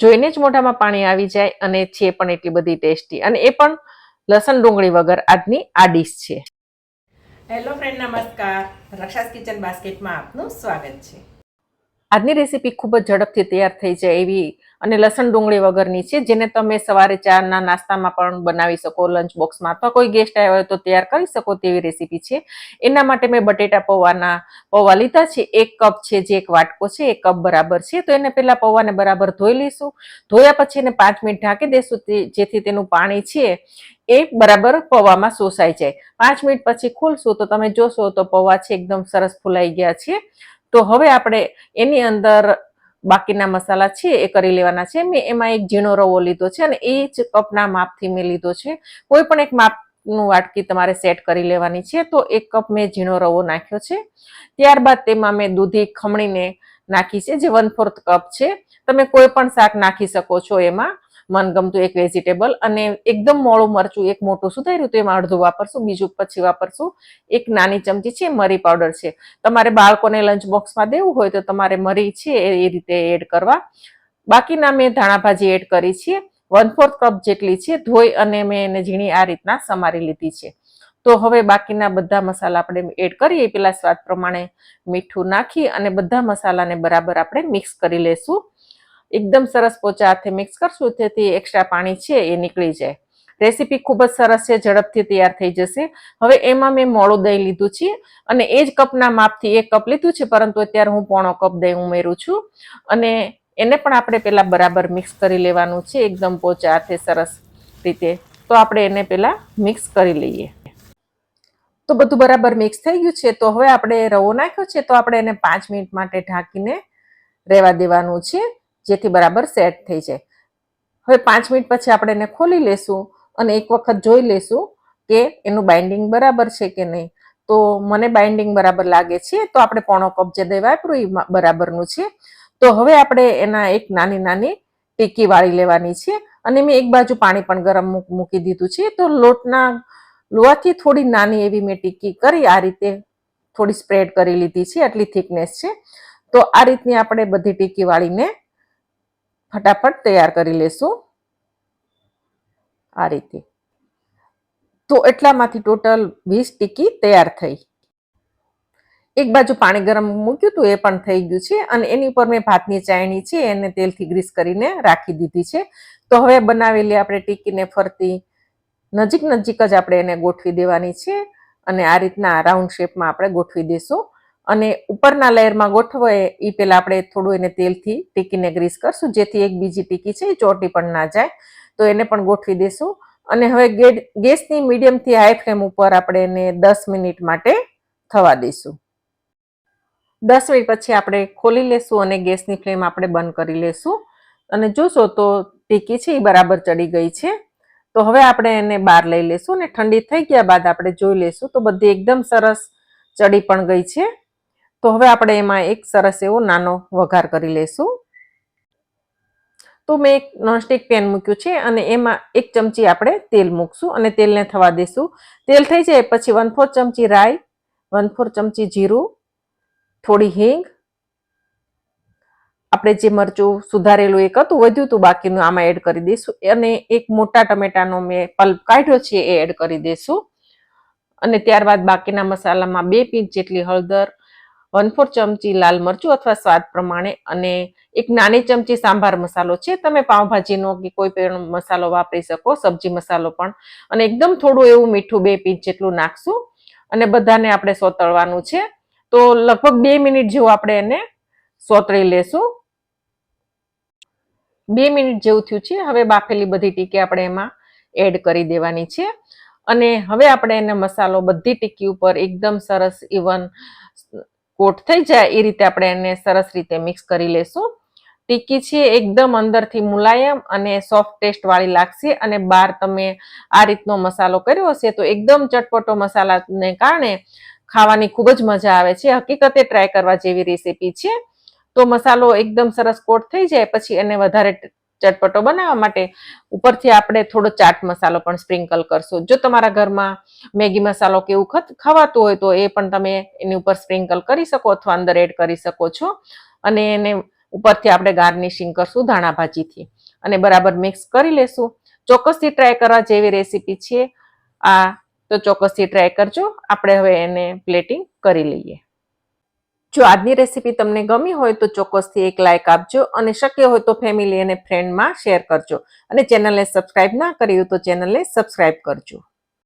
જોઈને જ મોઢામાં પાણી આવી જાય અને છે પણ એટલી બધી ટેસ્ટી. અને એ પણ લસણ ડુંગળી વગર આજની આ ડીશ છે. હેલો ફ્રેન્ડ નમસ્કાર. રક્ષાસ કિચન બાસ્કેટમાં આપનું સ્વાગત છે. આજની રેસીપી ખૂબ જ ઝડપથી તૈયાર થઈ જાય એવી અને લસણ ડુંગળી વગરની છે, જેને તમે સવારે ચાના નાસ્તામાં પણ બનાવી શકો લંચ બોક્સમાં અથવા કોઈ ગેસ્ટ આવ્યો હોય તો તૈયાર કરી શકો તેવી રેસીપી છે. એના માટે મેં બટેટા પૌવાના પૌવા લીધા છે. એક કપ છે જે એક વાટકો છે, એક કપ બરાબર છે. તો એને પહેલાં પૌવાને બરાબર ધોઈ લઈશું. ધોયા પછી એને પાંચ મિનિટ ઢાંકી તે- જેથી તેનું પાણી છે એ બરાબર પૌવામાં શોષાઈ જાય. પાંચ મિનિટ પછી ખોલશું તો તમે જોશો તો પૌવા છે, એકદમ સરસ ફૂલાઈ ગયા છે. તો હવે આપણે એની અંદર બાકીના મસાલા છે, એ કરી લેવાના છે. મેં એમાં એક ઝીણો રવો લીધો છે અને એ જ કપના માપથી મેં લીધો છે. કોઈ પણ એક માપનું વાટકી તમારે સેટ કરી લેવાની છે, તો એક કપ મેં ઝીણો રવો નાખ્યો છે. ત્યારબાદ તેમાં મેં દૂધી ખમણીને નાખી છે, જે વન ફોર્થ કપ છે. તમે કોઈ પણ શાક નાખી શકો છો એમાં. મનગમતું એક વેજીટેબલ અને એકદમ મોળું મરચું, એક મોટું સુધાર્યું તો એમાં અડધું વાપરશું, બીજું પછી વાપરશું. એક નાની ચમચી છે, મરી પાવડર છે. તમારે બાળકોને લંચ બોક્સમાં દેવું હોય તો તમારે મરી છે એ રીતે એડ કરવા. બાકીના મેં ધાણા ભાજી એડ કરી છે. વન ફોર્થ કપ જેટલી છે, ધોઈ અને મેં એને ઝીણી આ રીતના સમારી લીધી છે. તો હવે બાકીના બધા મસાલા આપણે એડ કરીએ. પેલા સ્વાદ પ્રમાણે મીઠું નાખી અને બધા મસાલાને બરાબર આપણે મિક્સ કરી લેશું. એકદમ સરસ પોચા હાથે મિક્સ કરશું તેથી એક્સ્ટ્રા પાણી છે એ નીકળી જાય. રેસીપી ખૂબ જ સરસ છે, ઝડપથી તૈયાર થઈ જશે. હવે એમાં મેં મોળું દહીં લીધું છે અને એ જ કપના માપથી એક કપ લીધું છે, પરંતુ અત્યારે હું પોણો કપ દહીં ઉમેરું છું. અને એને પણ આપણે પહેલાં બરાબર મિક્સ કરી લેવાનું છે, એકદમ પોચા હાથે સરસ રીતે. તો આપણે એને પહેલાં મિક્સ કરી લઈએ. તો બધું બરાબર મિક્સ થઈ ગયું છે, તો હવે આપણે રવો નાખ્યો છે, તો આપણે એને પાંચ મિનિટ માટે ઢાંકીને રહેવા દેવાનું છે. જેથી બરાબર સેટ થઈ જાય. હવે પાંચ મિનિટ પછી આપણે એને ખોલી લેશું અને એક વખત જોઈ લેશું કે એનું બાઇન્ડિંગ બરાબર છે કે નહીં. તો મને બાઇન્ડિંગ બરાબર લાગે છે, તો આપણે પોણો કપ જે દહીં વાપર્યું એ બરાબરનું છે. તો હવે આપણે એના એક નાની નાની ટીકી વાળી લેવાની છે અને મેં એક બાજુ પાણી પણ ગરમ મૂકી દીધું છે. તો લોટના લોહાથી થોડી નાની એવી મેં ટીકી કરી, આ રીતે થોડી સ્પ્રેડ કરી લીધી છે, આટલી થિકનેસ છે. તો આ રીતની આપણે બધી ટીકી વાળીને ફટાફટ તૈયાર કરી લેશું. આ રીતે. તો એટલામાંથી ટોટલ વીસ ટીકી તૈયાર થઈ. એક બાજુ પાણી ગરમ મૂક્યું હતું, એ પણ થઈ ગયું છે. અને એની ઉપર મેં ભાતની ચાયણી છે, એને તેલથી ગ્રીસ કરીને રાખી દીધી છે. તો હવે બનાવેલી આપણે ટીકીને ફરતી, નજીક નજીક જ આપણે એને ગોઠવી દેવાની છે. અને આ રીતના રાઉન્ડ શેપમાં આપણે ગોઠવી દેશું. અને ઉપરના લેયરમાં ગોઠવાય એ પહેલાં આપણે થોડું એને તેલથી ટીકીને ગ્રીસ કરશું, જેથી એક બીજી ટીકી છે એ ચોટી પણ ના જાય. તો એને પણ ગોઠવી દેશું. અને હવે ગેસની મીડિયમથી હાઈ ફ્લેમ ઉપર આપણે એને દસ મિનિટ માટે થવા દઈશું. દસ મિનિટ પછી આપણે ખોલી લેશું અને ગેસની ફ્લેમ આપણે બંધ કરી લેશું. અને જોશો તો ટીકી છે એ બરાબર ચડી ગઈ છે. તો હવે આપણે એને બહાર લઈ લેશું અને ઠંડી થઈ ગયા બાદ આપણે જોઈ લેશું તો બધી એકદમ સરસ ચડી પણ ગઈ છે. તો હવે આપણે એમાં એક સરસ એવો નાનો વઘાર કરી લઈશું તો મેં એક નોનસ્ટિક પેન મૂક્યું છે અને એમાં એક ચમચી આપણે તેલ મૂકશું અને તેલને થવા દઈશું તેલ થઈ જાય પછી વન ફોર ચમચી રાઈ વન ફોર ચમચી જીરું, થોડી હિંગ. આપણે જે મરચું સુધારેલું એક હતું, વધ્યું હતું, બાકીનું આમાં એડ કરી દઈશું. અને એક મોટા ટમેટાનો મેં પલ્પ કાઢ્યો છે એ એડ કરી દઈશું. અને ત્યારબાદ બાકીના મસાલામાં બે પીંચ જેટલી હળદર વન ફોર ચમચી લાલ મરચું અથવા સ્વાદ પ્રમાણે અને એક નાની ચમચી સાંભાર મસાલો છે. તમે પાઉંભાજીનો કે કોઈ પણ મસાલો વાપરી શકો, સબ્જી મસાલો પણ. અને એકદમ થોડું એવું મીઠું બે પીંચ જેટલું નાખશું અને બધાને આપણે સોતળવાનું છે. તો લગભગ બે મિનિટ જેવું આપણે એને સોતળી લેશું. બે મિનિટ જેવું થયું છે. હવે બાફેલી બધી ટીકી આપણે એમાં એડ કરી દેવાની છે. અને હવે આપણે એને મસાલો બધી ટીકી ઉપર એકદમ સરસ ઇવન કોટ થઈ જાય એ રીતે આપણે એને સરસ રીતે મિક્સ કરી લેશું. ટીકી છે એકદમ અંદરથી મુલાયમ અને સોફ્ટ ટેસ્ટ વાળી લાગશે અને બહાર તમે આ રીતનો મસાલો કર્યો હશે તો એકદમ ચટપટો મસાલાને કારણે ખાવાની ખૂબ જ મજા આવે છે. હકીકતે ટ્રાય કરવા જેવી રેસીપી છે. તો મસાલો એકદમ સરસ કોટ થઈ જાય પછી એને વધારે ચટપટો બનાવવા માટે ઉપરથી આપણે થોડો ચાટ મસાલો પણ સ્પ્રિંકલ કરશું. જો તમારા ઘરમાં મેગી મસાલો કે એવું ખવાતું હોય તો એ પણ તમે એની ઉપર સ્પ્રિંકલ કરી શકો અથવા અંદર એડ કરી શકો છો. અને એને ઉપરથી આપણે ગાર્નિશિંગ કરશું ધાણા ભાજીથી. અને બરાબર મિક્સ કરી લેશું. ચોક્કસથી ટ્રાય કરવા જેવી રેસીપી છે આ. તો ચોક્કસથી ટ્રાય કરજો. આપણે હવે એને પ્લેટિંગ કરી લઈએ. જો આજની રેસીપી તમને ગમી હોય તો ચોક્કસથી એક લાઇક આપજો અને શક્ય હોય તો ફેમિલી અને ફ્રેન્ડમાં શેર કરજો. અને ચેનલને સબસ્ક્રાઇબ ના કરી તો ચેનલને સબસ્ક્રાઇબ કરજો.